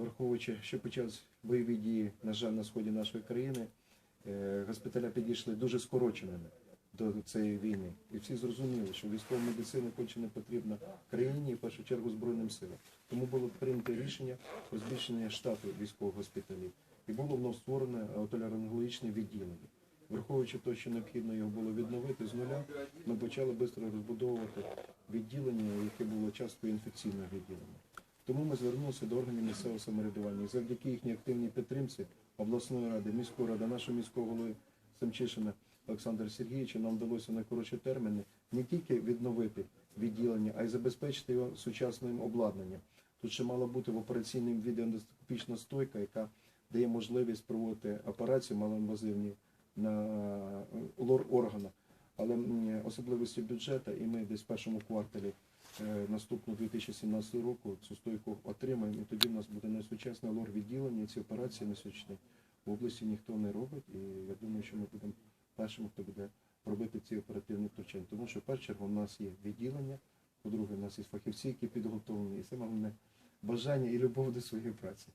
враховуючи, що почались бойові дії, на жаль, на сході нашої країни, е, госпіталя підійшли дуже скороченими до цієї війни. І всі зрозуміли, що військова медицина конче не потрібна країні і в першу чергу Збройним силам. Тому було прийнято рішення про збільшення штату військових госпіталів. І було вновь створене отоларингологічне відділення. Враховуючи те, що необхідно його було відновити з нуля, ми почали швидко розбудовувати відділення, яке було часткою інфекційного відділення. Тому ми звернулися до органів місцевого самоврядування. І завдяки їхній активній підтримці обласної ради, міської ради, нашого міського голови Семчишина Олександра Сергійовича нам вдалося на коротші терміни не тільки відновити відділення, а й забезпечити його сучасним обладнанням. Тут ще мала бути в операційній відеоендоскопічна стойка, яка дає можливість проводити операції малоінвазивні на лор органах. Але особливості бюджету, і ми десь в першому кварталі е, наступного 2017 року цю стойку отримаємо, і тоді в нас буде найсучасне лор відділення. Ці операції на в області ніхто не робить. І я думаю, що ми будемо першими, хто буде робити ці оперативні втручання. Тому що в першу чергу у нас є відділення, по-друге, у нас є фахівці, які підготовлені, і саме головне бажання і любов до своєї праці.